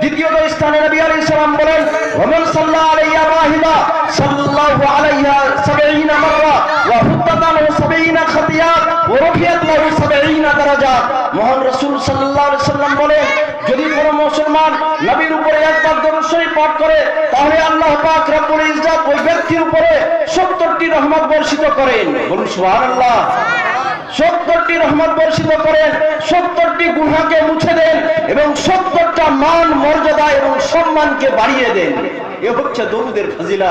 দ্বিতীয়ত স্থানে নবী আলাইহিস সালাম বলেন, ওমান সাল্লা আলাইয়া ওয়াহিদা সাল্লাল্লাহু আলাইহা 70 মাররা, ওয়া লাহু 70 খাতিয়াত ওয়া রফিয়াত লাহু 70 দারাজাত মহান রাসূল সাল্লাল্লাহু আলাইহি সাল্লাম বলেন, যদি কোনো মুসলমান নবীর উপরে একবার দরুদ শরীফ পাঠ করে, তাহলে আল্লাহ পাক রব্বুল ইজ্জত ওই ব্যক্তির উপরে 70টি রহমত বর্ষিত করেন। বলুন, সুবহানাল্লাহ। সত্তরটি রহমত বর্ষিত করেন, সত্তরটি গুহাকে মুছে দেন এবং সত্তরটা মান, মর্যাদা এবং সম্মানকে বাড়িয়ে দেন। এ হচ্ছে দরুদের ফাজিলা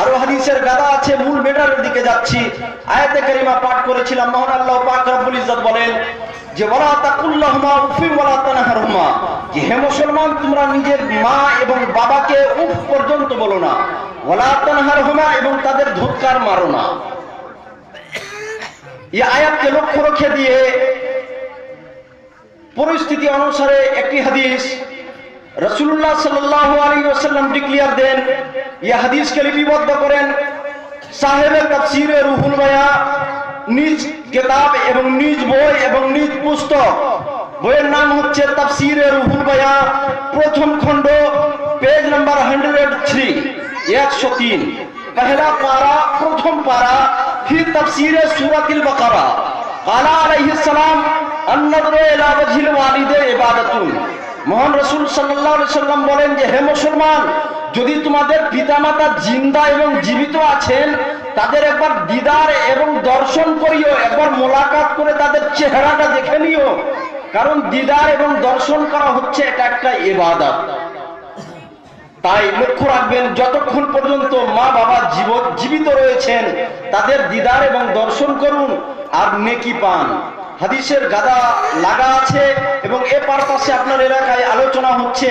আরও হাদিসের গাদা আছে, মূল মেটারের দিকে যাচ্ছি। আয়াতে কারিমা পাঠ করেছিলাম, মহান আল্লাহ পাক রব্বুল ইজ্জত বলেন যে, ওয়ালা তাকুল্লাহুমা উফি ওয়ালা তানহারহুমা। যে, হে মুসলমান, তোমরা নিজের মা এবং বাবাকে উফ পর্যন্ত বলো না। ওয়ালা তানহারহুমা এবং তাদের ধুৎকার মারো না। এই আয়াতকে লক্ষ্য রেখে দিয়ে পরিস্থিতি অনুসারে একটি হাদিস রসুল্লাহ সাল্লাহ আলী ডিক্লিয়ার দেন। ইয়া হাদিসকে লিপিবদ্ধ করেন সাহেবের রুহুল ভাইয়া নিজ কেতাব এবং নিজ বই এবং নিজ পুস্তক। বইয়ের নাম হচ্ছে রুহুল ভাইয়া প্রথম খণ্ড, পেজ নাম্বার হান্ড্রেড থ্রি, একশো তিন। পহলা পারা, প্রথম পারা, ফির তফসিরে সুরাতিল বকারা। কালা আলাইহিস সালাম মহান রসুল সাল্লাম বলেন যে, হে যদি তোমাদের পিতামাতা জিন্দা এবং জীবিত আছেন, তাদের একবার দিদার এবং দর্শন করিও, একবার মোলাকাত করে তাদের চেহারাটা দেখে নিও। কারণ দিদার এবং দর্শন করা হচ্ছে এটা একটা এবাদত তাই লক্ষ্য রাখবেন, যতক্ষণ পর্যন্ত মা বাবা জীবিত রয়েছেন, তাদের দিদার এবং দর্শন করুন আর নেকি পান। হাদিসের গাদা লাগা আছে এবং এ পারপাসে আপনার এলাকায় আলোচনা হচ্ছে।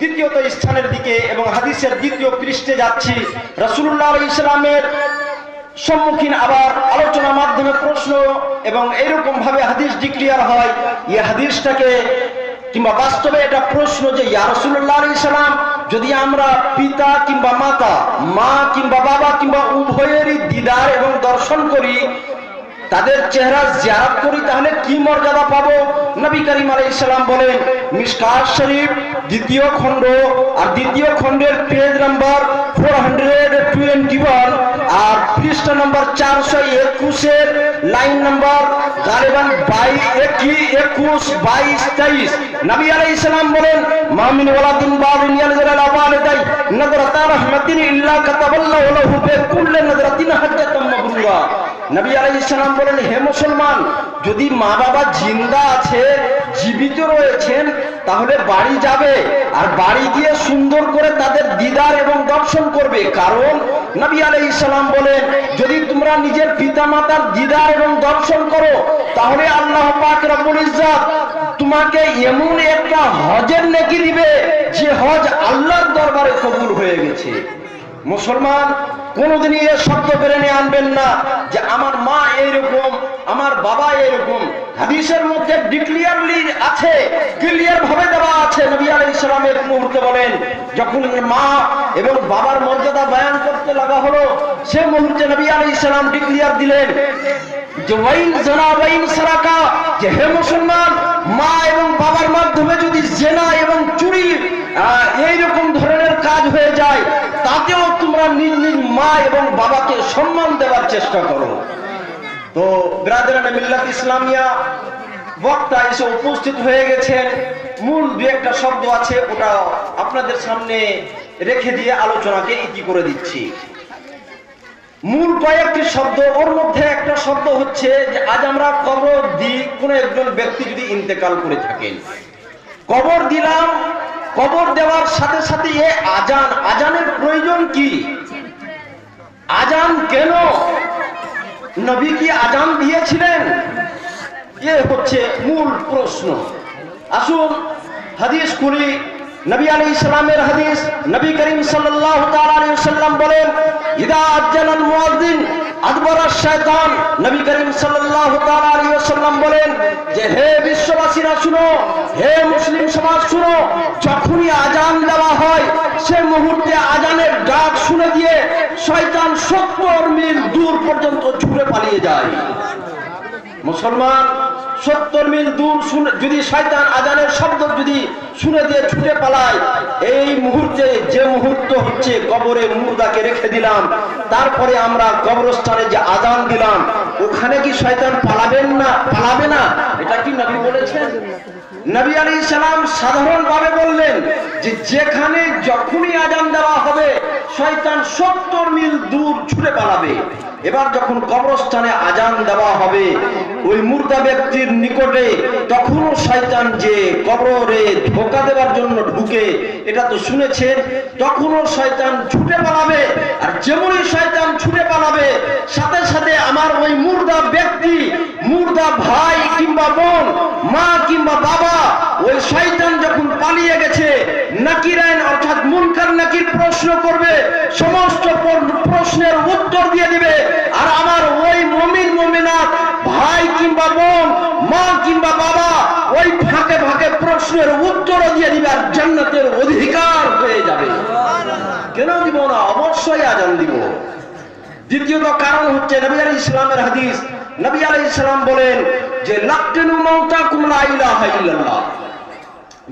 দ্বিতীয়ত স্থানের দিকে এবং হাদিসের দ্বিতীয় পৃষ্ঠে যাচ্ছি। রসুল্লাহ ইসলামের সম্মুখীন আবার আলোচনার মাধ্যমে প্রশ্ন এবং এরকম ভাবে হাদিস ডিক্লিয়ার হয়। এই হাদিসটাকে কিংবা বাস্তবে এটা প্রশ্ন যে ইয়ারসুল্লাহ ইসলাম যদি আমরা পিতা কিংবা মাতা, মা কিংবা বাবা কিংবা উভয়েরই দিদার এবং দর্শন করি তাদের চেহারা জিয়ারত করি তাহলে কি মর্যাদা পাবো? নবী করিম সালাম বলেন মিশকাত শরীফ দ্বিতীয় খণ্ড আর দ্বিতীয় খণ্ডের পেজ নাম্বার 421 আর পৃষ্ঠ নাম্বার 421 এর লাইন নাম্বার গালিবান 22 21 22 23 নবী সালাম বলেন, মামিন ওয়ালাদিন বাদিন ইয়ালজাল আবালিদাই নজরাতা রাহমাতিন ইল্লা কাতাবাল্লাহু লাহু বিকুল্লি নজরাতিন হাজ্জাতাম মাবরুরা নবী আলাইহিস সালাম বলেন, হে মুসলমান, যদি মা বাবা জিন্দা আছে, জীবিত রয়েছেন, তাহলে বাড়ি যাবে। আর বাড়ি গিয়ে সুন্দর করে তাদের দিদার এবং দর্শন করবে। কারণ নবী আলাইহিস সালাম বলেন, যদি তোমরা নিজের পিতামাতার দিদার এবং দর্শন করো, তাহলে আল্লাহ পাক রব্বুল ইজ্জত তোমাকে এমন একটা হজের নেকি দিবে, যে হজ আল্লাহর দরবারে কবুল হয়ে গেছে। মুসলমান কোনোদিনই এ শব্দ বেড়ে নিয়ে আনবেন না যে আমার মা এইরকম, আমার বাবা এইরকম। হাদিসের মধ্যে ডিক্লিয়ারলি আছে ক্লিয়ার ভাবে দেওয়া আছে। নবী আলাইহিস সালামের মুহূর্তে বলেন, যখন মা এবং বাবার মর্যাদা বয়ান করতে লাগা হলো, সে মুহূর্তে নবী আলাইহিস সালাম ডিক্লিয়ার দিলেন যে ওয়াইন জানা ওয়াইন সারাকা, যে হে মুসলমান, মা এবং বাবার মাধ্যমে যদি জেনা এবং চুরি এইরকম ধরনের কাজ হয়ে যায় তাতেও তোমরা নিজ নিজ মা এবং বাবাকে সম্মান দেওয়ার চেষ্টা করো। তো ব্রাদারানে মিল্লাত ইসলামিয়া বক্তা এসে উপস্থিত হয়ে গেছেন। মূল দু একটা শব্দ আছে, ওটা আপনাদের সামনে রেখে দিয়ে আলোচনাকে ইতি করে দিচ্ছি। মূল কয়েকটি শব্দ, ওর মধ্যে একটা শব্দ হচ্ছে যে, আজ আমরা কবর দিই কোনো একজন ব্যক্তি যদি ইন্তেকাল করে থাকেন। কবর দিলাম কবর দেওয়ার সাথে সাথে এ আজান, আজানের প্রয়োজন কি? আজান কেন? নবী কি আজান দিয়েছিলেন? এ হচ্ছে মূল প্রশ্ন। আসুন, হাদিস খুলি। নবী আলী ইসলামের হাদিস। নবী করিম তাআলা আলাইহি ওয়াসাল্লাম বলেন, ইদা মুয়াজ্জিন শয়তান বলেন যে, হে বিশ্ববাসীরা হে মুসলিম সমাজ যখনই আজান দেওয়া হয়, সে মুহূর্তে আজানের ডাক শুনে দিয়ে শয়তান সত্তর মিল দূর পর্যন্ত পালিয়ে যায়। মুসলমান সত্তর মিল দূর যদি শয়তান আজানের শব্দ যদি শুনে দিয়ে ছুটে পালায়, এই মুহূর্তে যে মুহূর্ত হচ্ছে কবরে মুর্দাকে রেখে দিলাম। তারপরে আমরা কবরস্থানে যে আজান দিলাম, ওখানে কি শয়তান পালাবেন না? পালাবে না? এটা কি নবী বলেছেন? নবী আলী সালাম সাধারণ ভাবে বললেন যে যেখানে যখনই আজান দেওয়া হবে শয়তান সত্তর মিল দূর ছুটে পালাবে। এবার যখন কবরস্থানে আজান দেওয়া হবে, ওই মুর্দা ব্যক্তির নিকটে তখনও শয়তান যে কবরে ধোকা দেওয়ার জন্য ঢুকে, এটা তো শুনেছেন তখনও শয়তান ছুটে পালাবে। আর যেমনই শয়তান ছুটে পালাবে, সাথে সাথে আমার ওই মুর্দা ব্যক্তি, মুর্দা ভাই কিংবা বোন, মা কিংবা বাবা, ওই শয়তান পালিয়ে গেছে। নাকিরাইন অর্থাৎ মুনকার নাকির প্রশ্ন করবে সমস্ত প্রশ্নের উত্তর দিয়ে দিবে। আর আমার ওই মমিন মমিনাত ভাই কিংবা বোন মা কিংবা বাবা ওই ফাঁকে ফাঁকে প্রশ্নের উত্তরও দিয়ে দিবে আর জান্নাতের অধিকার হয়ে যাবে। কেন দিব না? অবশ্যই আজান দিব। দ্বিতীয়ত কারণ হচ্ছে নবী আলী ইসলামের হাদিস। নবী আলী ইসলাম বলেন যে লাক্টেনু মৌতা কুমলা ইলাহা ইল্লাল্লাহ।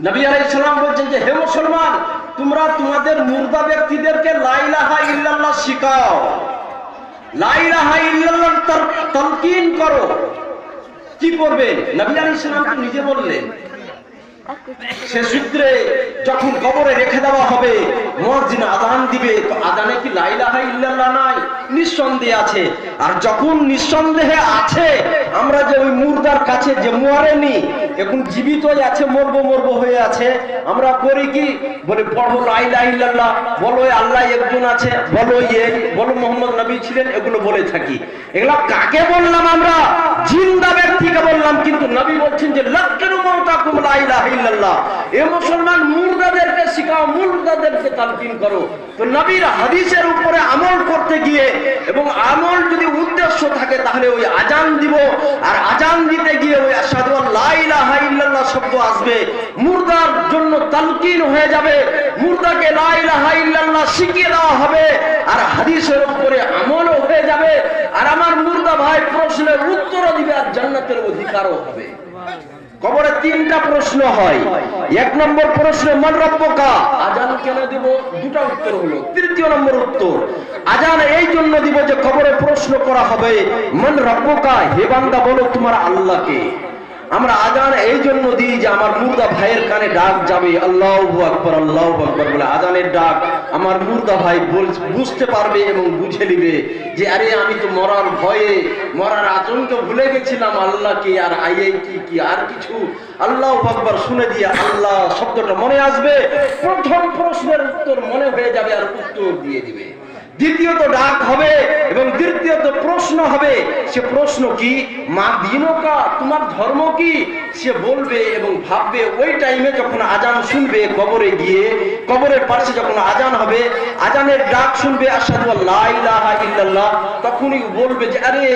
নবী আলাই বলছেন যে, হে মুসলমান, তোমরা তোমাদের মুর্দা ব্যক্তিদেরকে লাইলাহা ইল্লাল্লাহ শিখাও। লাইলাহা ইল্লাল্লাহ তালকিন করো। কি করবে নবী আলী ইসলাম নিজে বললেন সে সূত্রে যখন কবরে রেখে দেওয়া হবে মসজিদ আদান দিবে, তো আদানে কি লাইলাহা ইল্লাল্লাহ নাই? নিঃসন্দেহে আছে। আর যখন নিঃসন্দেহে আছে, আমরা যে ওই মুর্দার কাছে যে মরেনি এখন জীবিতই আছে, মরবো মরবো হয়ে আছে, আমরা করি কি? বলে পড়ব লাইলাহা ইল্লাল্লাহ, বলো আল্লাহ একজন আছে, বলো ইয়ে বলো মোহাম্মদ নবী ছিলেন, এগুলো বলে থাকি। এগুলো কাকে বললাম আমরা? জিন্দা ব্যক্তিকে বললাম, কিন্তু নবী বলছেন যে লক্ষের মমতাকুম লা ইলাহা ইল্লাল্লাহ মুসলমান মুর্দাদেরকে শিখাও, মুর্দাদেরকে তালকিন করো। তো নবীর হাদিসের উপরে আমল করতে গিয়ে এবং আমল যদি উদ্দেশ্য থাকে তাহলে ওই আজান দিব। আর আজান দিতে গিয়ে ওই আশহাদু আল্লা ইলাহা ইল্লাল্লাহ শব্দ আসবে। মুর্দার জন্য তালকিন হয়ে যাবে। মুর্দাকে লা শিখিয়ে দেওয়া হবে। আর হাদিসের উপরে আমলও হয়ে যাবে। আর আমার মুর্দা ভাই প্রশ্নের উত্তরও দিবে আর জান্নাতের অধিকারও হবে। কবরে তিনটা প্রশ্ন হয়। এক নম্বর প্রশ্ন মন রব্বকা? আজান কেন দিব? দুটা উত্তর হলো। তৃতীয় নম্বর উত্তর আজান এই জন্য দিব যে কবরে প্রশ্ন করা হবে মন রব্বকা? হে বান্দা বলো তোমার আল্লাহকে। আমরা আজান এই জন্য দিই যে আমার মুর্দা ভাইয়ের কানে ডাক যাবে। আল্লাহ আকবর আল্লাহ আকবর বলে আজানের ডাক। আমার মুর্দা ভাই বুঝতে পারবে এবং বুঝে নিবে যে, আরে আমি তো মরার ভয়ে, মরার আতঙ্ক ভুলে গেছিলাম। আল্লাহকে আর আইআই কি কি আর কিছু? আল্লাহ আকবর শুনে দিয়ে আল্লাহ শব্দটা মনে আসবে। প্রথম প্রশ্নের উত্তর মনে হয়ে যাবে আর উত্তর দিয়ে দিবে। দ্বিতীয়ত ডাক হবে এবং তৃতীয়ত প্রশ্ন হবে, সে প্রশ্ন কি? মা দিনকা, তোমার ধর্ম কি? সে বলবে এবং ভাববে, ওই টাইমে যখন আজান শুনবে কবরে গিয়ে, কবরের পাশে যখন আজান হবে, আজানের ডাক শুনবে আসাদু আল্লাহ ইলাহা ইল্লাল্লাহ, তখনই বলবে যে, আরে,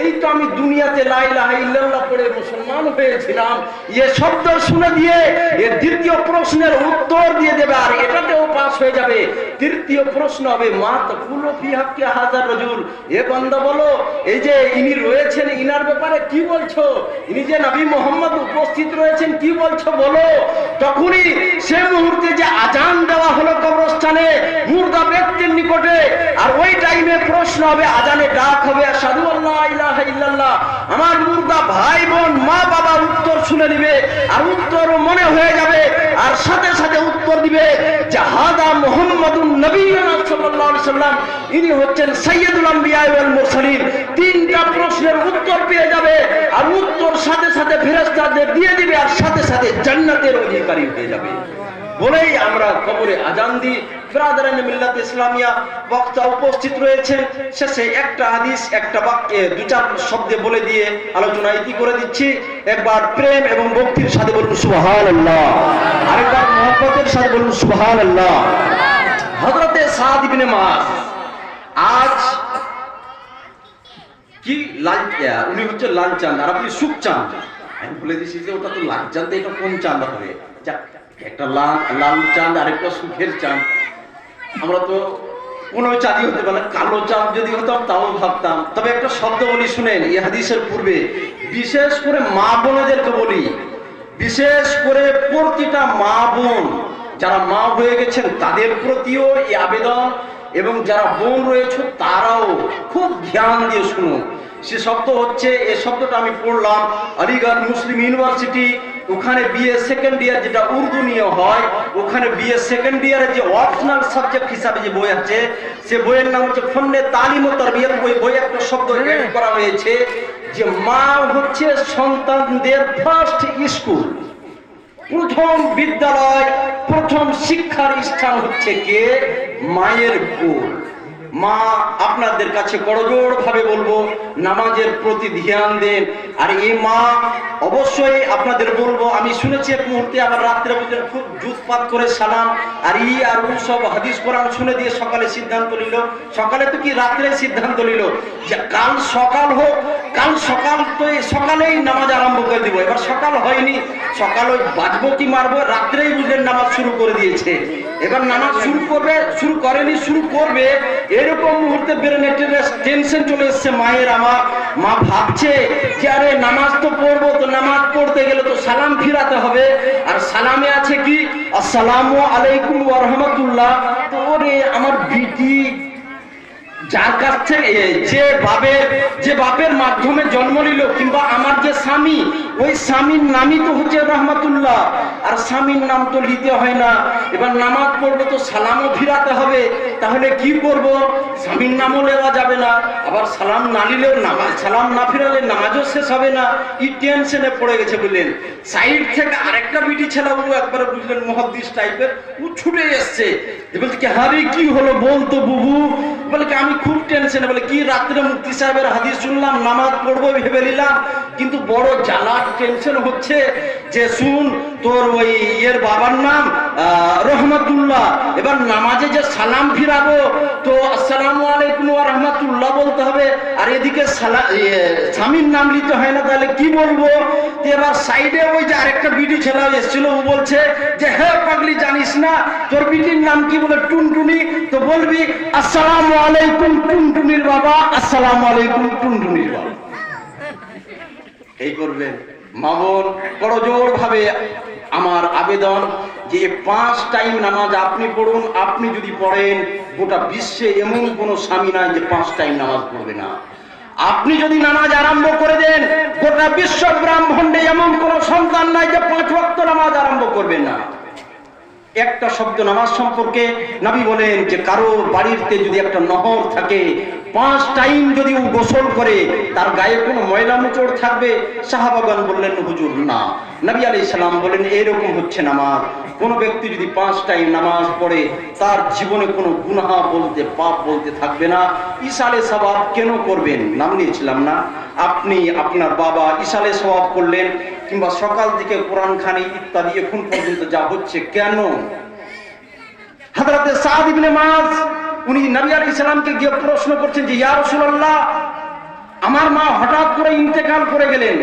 এই তো আমি দুনিয়াতে লা ইলাহা ইল্লাল্লাহ পড়ে মুসলমান হয়েছিলাম। এ শব্দ শুনে দিয়ে এর দ্বিতীয় প্রশ্নের উত্তর দিয়ে দেবে, আর এটাতেও পাস হয়ে যাবে। তৃতীয় প্রশ্ন হবে, মা এ বলো, এই যে ইনি রয়েছেন, ইনার ব্যাপারে কি বলছো? ইনি যে নবী মোহাম্মদ উপস্থিত রয়েছেন, কি বলছো বলো? তখনই মুহূর্তে যে আজান দেওয়া হলো নিকটে প্রশ্ন হবে, আজানে ডাক হবে সাধু আল্লাহ ইলাহা ইল্লাল্লাহ। আমার মুর্দা ভাই বোন, মা বাবা উত্তর শুনে নিবে, আর উত্তর মনে হয়ে যাবে, আর সাথে সাথে উত্তর দিবে জাহাদা মোহাম্মদুন নবীনা ইনি হচ্ছেন সাইয়্যিদুল আম্বিয়া ওয়াল তিনটা প্রশ্নের উত্তর পেয়ে যাবে, আর উত্তর সাথে সাথে ফেরেশতাদের দিয়ে দিবে, আর সাথে সাথে জান্নাতের অধিকারী হয়ে যাবে। বলেই আমরা কবরে আজান দিই মিল্লাত ইসলামিয়া বক্তা উপস্থিত রয়েছেন। শেষে একটা হাদিস, একটা বাক্যে দু চার শব্দে বলে দিয়ে আলোচনা ইতি করে দিচ্ছি? একবার প্রেম এবং ভক্তির সাথে বলুন আরেকবার মহব্বতের সাথে বলুন সাদ ইবনে মাস আজ কি উনি হচ্ছে লাল চাঁদ, আর আপনি সুখ চাঁদ আমি বলে দিছি যে ওটা তো লাল চাঁদ, এটা কোন চাঁদ হবে? একটা লাল লাল চাঁদ আর একটা সুখের চাঁদ। আমরা তো কোনো চাঁদই হতে পারে। কালো চাঁদ যদি হতাম, তাও ভাবতাম তবে একটা শব্দ বলি, শুনেন, এই হাদিসের পূর্বে, বিশেষ করে মা বোনেদেরকে বলি, বিশেষ করে প্রতিটা মা বোন, যারা মা হয়ে গেছেন, তাদের প্রতিও এই আবেদন, এবং যারা বোন রয়েছে, তারাও খুব ধ্যান দিয়ে শুনুন সে শব্দ হচ্ছে, এ শব্দটা আমি পড়লাম, আলিগড় মুসলিম ইউনিভার্সিটি ওখানে বিএ সেকেন্ড ইয়ার যেটা উর্দু নিয়ে হয় ওখানে বিএ সেকেন্ড ইয়ারের যে অপশনাল সাবজেক্ট হিসাবে যে বই আছে সে বইয়ের নাম হচ্ছে ফন্নে তালিম ও তরবিয়ত বই। বই একটা শব্দ করা হয়েছে যে মা হচ্ছে সন্তানদের ফার্স্ট স্কুল প্রথম বিদ্যালয় প্রথম শিক্ষার স্থান হচ্ছে কে? মায়ের কোল মা, আপনাদের কাছে করজোড় ভাবে বলব, নামাজের প্রতি ধ্যান দেন। আর এই মা, অবশ্যই আপনাদের বলব, আমি শুনেছি এক মুহূর্তে আবার রাত্রে বুঝলেন খুব জুতপাত করে সালাম, আর ই আর ও সব হাদিস কোরআন শুনে দিয়ে সকালে সিদ্ধান্ত নিল। সকালে তো কি রাত্রে সিদ্ধান্ত নিল? যে কাল সকাল হোক, কাল সকাল তো সকালেই নামাজ আরম্ভ করে দিব। এবার সকাল হয়নি, সকাল ওই বাজবো কি মারবো, রাত্রেই বুঝলেন নামাজ শুরু করে দিয়েছে। এবার নামাজ শুরু করবে, শুরু করেনি, শুরু করবে। এরকম মুহূর্তে বেরোনে টেনশন চলে এসছে মায়ের আমার। মা ভাবছে যে, আরে, নামাজ তো পড়ব, তো নামাজ পড়তে গেলে তো সালাম ফিরাতে হবে। আর সালামে আছে কি? আসসালামু আলাইকুম রাহমাতুল্লাহ। তো ওরে, আমার বিটি, যার কাছ থেকে, যে বাপের যে বাপের মাধ্যমে জন্ম নিল, কিংবা আমার যে স্বামী ওই স্বামীর নামই তো হচ্ছে রহমাতুল্লাহ। আর স্বামীর নাম তো নিতে হয় না। এবার নামাজ পড়ব তো সালামও ফিরাতে হবে। তাহলে কি করব? স্বামীর নামও নেওয়া যাবে না। আবার সালাম না নিলেও নামাজ সালাম না ফিরালে নামাজও শেষ হবে না। কি টেনশনে পড়ে গেছে বুঝলেন? সাইড থেকে আরেকটা বিটি ছেলে ও একবারে বুঝলেন মহাদিস টাইপের ও ছুটে এসছে। বলছে কি, হারি কি হলো বলতো বুবু? বলে আমি খুব টেনশনে বলে কি, রাত্রে মুক্তি সাহেবের হাদিস শুনলাম, নামাজ পড়ব, ভেবে নিলাম। কিন্তু বড় জ্বালার টেনশন হচ্ছে যে শুন, তোর ওই ইয়ের বাবার নাম রহমতুল্লাহ। এবার নামাজে যে সালাম ফিরাবো, তো আসসালামু আলাইকুম ওয়া রাহমাতুল্লাহ বলতে হবে। আর এদিকে স্বামীর নাম নিতে হয় না, তাহলে কি বলব? এবার সাইডে ওই যে আরেকটা বিডি ছেলে এসেছিল, ও বলছে যে হ্যাঁ পাগলি, জানিস না, তোর বিটির নাম কি বলে? টুনটুনি। তো বলবি, আসসালামু আলাইকুম, টুনটুনির বাবা। আসসালামু আলাইকুম, টুনটুনির বাবা। এই করবেন। মামন করজোর ভাবে আমার আবেদন যে পাঁচ টাইম নামাজ আপনি পড়ুন, আপনি যদি পড়েন, গোটা বিশ্বে এমন কোনো স্বামী নাই যে পাঁচ টাইম নামাজ পড়বে না। আপনি যদি নামাজ আরম্ভ করে দেন, গোটা বিশ্ব ব্রাহ্মণ্ডে এমন কোনো সন্তান নাই যে পাঁচ ভক্ত নামাজ আরম্ভ করবে না। একটা শব্দ নামাজ সম্পর্কে নবী বলেন যে কারও বাড়িতে যদি একটা নহর থাকে পাঁচ টাইম যদি ও গোসল করে, তার গায়ে কোনো ময়লা মুচড় থাকবে? সাহাবাগান বললেন, হুজুর, না। নবী আলি সালাম বলেন, এরকম হচ্ছে নামাজ কোন ব্যক্তি যদি পাঁচ টাইম নামাজ পড়ে, তার জীবনে কোনো গুনাহা বলতে, পাপ বলতে থাকবে না। ইসালে সবাব কেন করবেন? নাম নিয়েছিলাম না। আপনি আপনার বাবা ইসালে সবাব করলেন, কিংবা সকাল থেকে কোরআন খানি ইত্যাদি এখন পর্যন্ত যা হচ্ছে, কেন? হাজরাতে সাদ ইবনে উনি নবী আলাইহিস ইসলামকে গিয়ে প্রশ্ন করছেন যে, ইয়া রাসূলুল্লাহ, আমার মা হঠাৎ করে ইন্তেকাল করে গেলেন।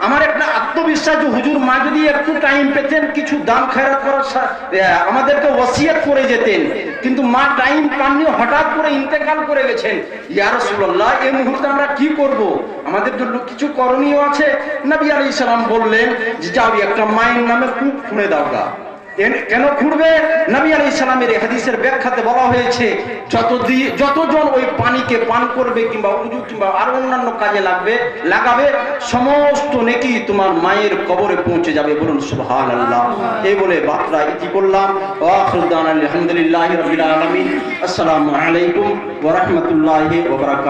আমার একটা আত্মবিশ্বাস হুজুর মা যদি একটু টাইম পেতেন, কিছু দান খয়রাত করার আমাদেরকে ওসিয়ত করে যেতেন। কিন্তু মা টাইম পাননি, হঠাৎ করে ইন্তেকাল করে গেছেন। ইয়া রাসূলুল্লাহ, এই মুহূর্তে আমরা কি করব? আমাদের জন্য কিছু করণীয় আছে? নবী আলাইহিস সালাম বললেন, যে, যাও, একটা মায়ের নামে কূপ খুঁড়ে দাও গা। কেন- খুঁড়বে? নবী আলাইহিস সালামের এই হাদিসের ব্যাখ্যাতে বলা হয়েছে যত যতজন ওই পানিকে পান করবে কিংবা উজু কিংবা আরও অন্যান্য কাজে লাগবে লাগাবে সমস্ত নেকি তোমার মায়ের কবরে পৌঁছে যাবে বলুন সুবহানাল্লাহ। এই বলে বাতরা ইতি করলাম? আলহামদুলিল্লাহি রাব্বিল আলামিন। আসসালামু আলাইকুম ওয়া রাহমাতুল্লাহি ওয়া বারাকাতুহু।